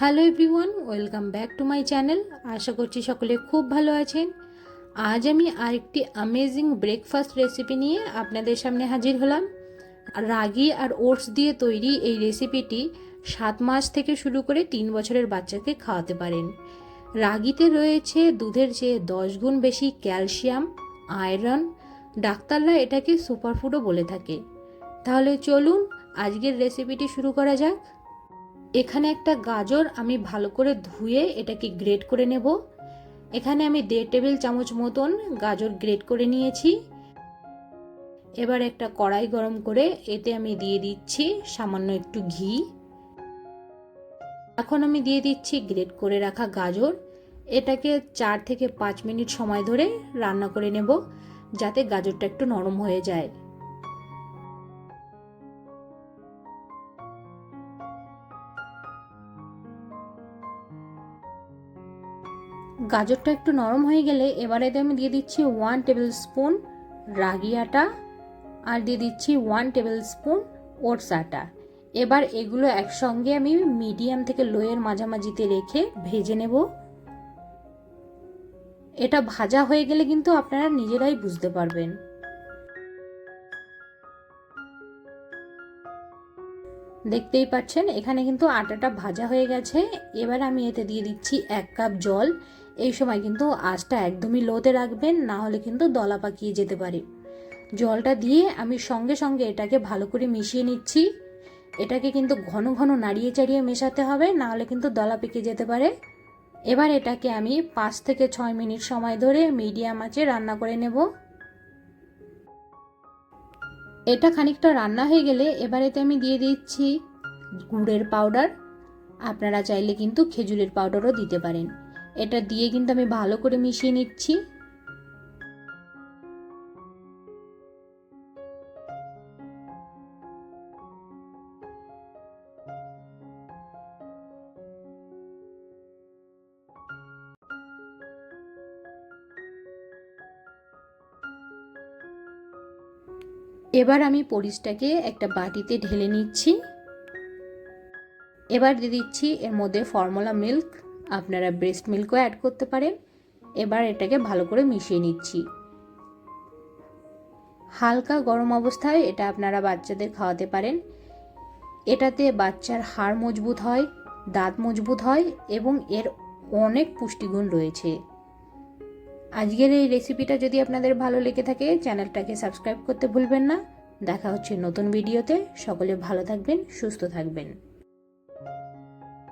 Hello everyone welcome back to my channel আশা করছি সকলে খুব ভালো আছেন। আজ আমি আরেকটি অ্যামেজিং ব্রেকফাস্ট রেসিপি নিয়ে আপনাদের সামনে হাজির হলাম। রাগি আর ওটস দিয়ে তৈরি এই রেসিপিটি সাত মাস থেকে শুরু করে তিন বছরের বাচ্চাকে খাওয়াতে পারেন। রাগিতে রয়েছে দুধের চেয়ে দশ গুণ বেশি ক্যালসিয়াম, আয়রন, ডাক্তাররা এটাকে সুপারফুডও বলে থাকে। তাহলে চলুন আজকের রেসিপিটি শুরু করা যাক। এখানে একটা গাজর আমি ভালো করে ধুয়ে এটাকে গ্রেট করে নেব। এখানে আমি দেড় টেবিল চামচ মতন গাজর গ্রেট করে নিয়েছি। এবার একটা কড়াই গরম করে এতে আমি দিয়ে দিচ্ছি সামান্য একটু ঘি। এখন আমি দিয়ে দিচ্ছি গ্রেট করে রাখা গাজর। এটাকে চার থেকে পাঁচ মিনিট সময় ধরে রান্না করে নেব যাতে গাজরটা একটু নরম হয়ে যায়। গাজরটা একটু নরম হয়ে গেলে এবার এতে আমি দিয়ে দিচ্ছি ওয়ান টেবিল স্পুন রাগি আটা আর দিয়ে দিচ্ছি ওয়ান টেবিল স্পুন ওটস আটা। এবার এগুলো একসঙ্গে আমি মিডিয়াম থেকে লোয়ের মাঝামাঝিতে রেখে ভেজে নেব। এটা ভাজা হয়ে গেলে কিন্তু আপনারা নিজেরাই বুঝতে পারবেন। দেখতেই পাচ্ছেন, এখানে কিন্তু আটাটা ভাজা হয়ে গেছে। এবার আমি এতে দিয়ে দিচ্ছি এক কাপ জল। এই সময় কিন্তু আঁচটা একদমই লোতে রাখবেন, না হলে কিন্তু দলা পাকিয়ে যেতে পারে। জলটা দিয়ে আমি সঙ্গে সঙ্গে এটাকে ভালো করে মিশিয়ে নিচ্ছি। এটাকে কিন্তু ঘন ঘন নাড়িয়ে চাড়িয়ে মেশাতে হবে, না হলে কিন্তু দলা পেকে যেতে পারে। এবার এটাকে আমি পাঁচ থেকে ছয় মিনিট সময় ধরে মিডিয়াম আঁচে রান্না করে নেব। এটা খানিকটা রান্না হয়ে গেলে এবার এতে আমি দিয়ে দিচ্ছি গুড়ের পাউডার। আপনারা চাইলে কিন্তু খেজুরের পাউডারও দিতে পারেন। এটা দিয়ে কিন্তু আমি ভালো করে মিশিয়ে নিচ্ছি। এবার আমি পরিসটাকে একটা বাটিতে ঢেলে নিচ্ছি। এবার দিয়ে দিচ্ছি এর মধ্যে ফর্মুলা মিল্ক। আপনারা ব্রেস্ট মিল্কও অ্যাড করতে পারেন। এবার এটাকে ভালো করে মিশিয়ে নিচ্ছি। হালকা গরম অবস্থায় এটা আপনারা বাচ্চাদের খাওয়াতে পারেন। এটাতে বাচ্চার হাড় মজবুত হয়, দাঁত মজবুত হয় এবং এর অনেক পুষ্টিগুণ রয়েছে। আজকের এই রেসিপিটা যদি আপনাদের ভালো লেগে থাকে, চ্যানেলটাকে সাবস্ক্রাইব করতে ভুলবেন না। দেখা হচ্ছে নতুন ভিডিওতে সকলে ভালো থাকবেন, সুস্থ থাকবেন।